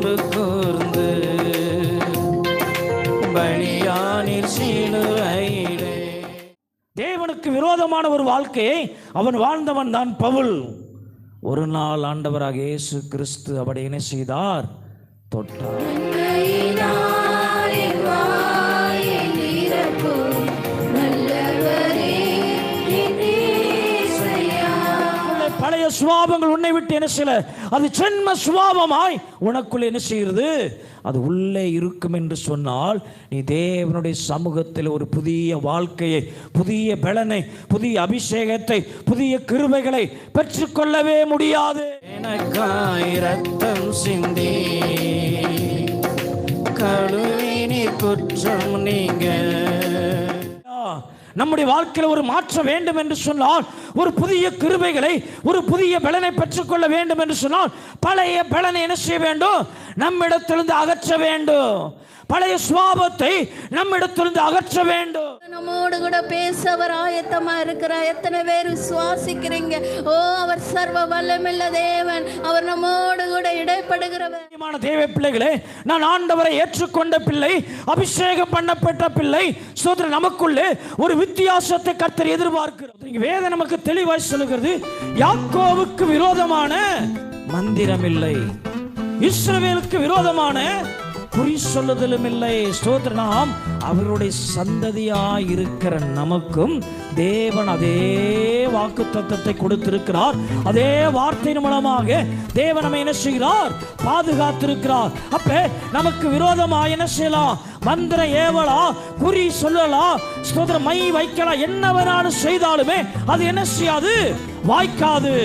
அன்பு கூர்ந்து பலியானில் சீலுவையிலே தேவனுக்கு விரோதமான ஒரு வாழ்க்கையை அவன் வாழ்ந்தவன் தான் பவுல். ஒரு நாள் ஆண்டவராக இயேசு கிறிஸ்து அவடை என்ன செய்தார்? தொட்டார். உன்னுடைய சுவாபங்கள் உன்னை விட்டு என்ன செய்யல? அது ஜென்ம சுவாபமாய் உனக்குள்ள என்ன செய்கிறது? அது உள்ளே இருக்கும் என்று சொன்னால் நீ தேவனுடைய சமூகத்தில் ஒரு புதிய வாழ்க்கையை புதிய பலனை புதிய அபிஷேகத்தை புதிய கிருமைகளை பெற்றுக்கொள்ளவே முடியாது. எனக்காய் ரத்தம் சிந்தி கழுவினி குற்றம் நீங்க நம்முடைய வாழ்க்கையில் ஒரு மாற்றம் வேண்டும் என்று சொன்னால் ஒரு புதிய கிருபைகளை ஒரு புதிய பலனை பெற்றுக்கொள்ள வேண்டும் என்று சொன்னால் பழைய பலனை என்ன செய்ய வேண்டும்? நம்மிடத்திலிருந்து அகற்ற வேண்டும். பழைய சுவாபத்தை நம்மிடத்திலிருந்து அகற்ற வேண்டும். நம்மோடு கூட பேச அவர் ஆயத்தமா இருக்கிறார். எத்தனை பேர் விசுவாசிக்கிறீங்க? ஓ அவர் சர்வ வல்லமில்ல தேவன். அவர் நம்மோடு கூட இடைப்படுகிறவர். தேவ பிள்ளைகளே நான் ஆண்டவரை ஏற்றுக்கொண்ட பிள்ளை அபிஷேகம் பண்ணப்பட்ட பிள்ளை சோதரன் நமக்குள்ளே ஒரு வித்தியாசத்தை கர்த்தர் எதிர்பார்க்கிறார். இங்க வேதம் நமக்கு தெளிவாய் சொல்லுகிறது யாக்கோவுக்கு விரோதமான மந்திரம் இல்லை இஸ்ரவேலுக்கு விரோதமான குறி சொல்லுதலும் இல்லை. ஸ்தோத்திர நாம் அவருடைய சந்ததியாய் இருக்கிற நமக்கும் தேவன் அதே வாக்கு தத்துவத்தை கொடுத்திருக்கிறார். அதே வார்த்தையின் மூலமாக தேவன் நம்மை என்ன செய்கிறார்? பாதுகாத்திருக்கிறார். அப்ப நமக்கு விரோதமா என்ன செய்யலாம்? மந்திர ஏவலா? குறி சொல்லலாம் ஸ்தோத்திர மை வைக்கலாம் என்ன வேணாலும் செய்தாலுமே அது என்ன செய்யாது? வாய்க்காது.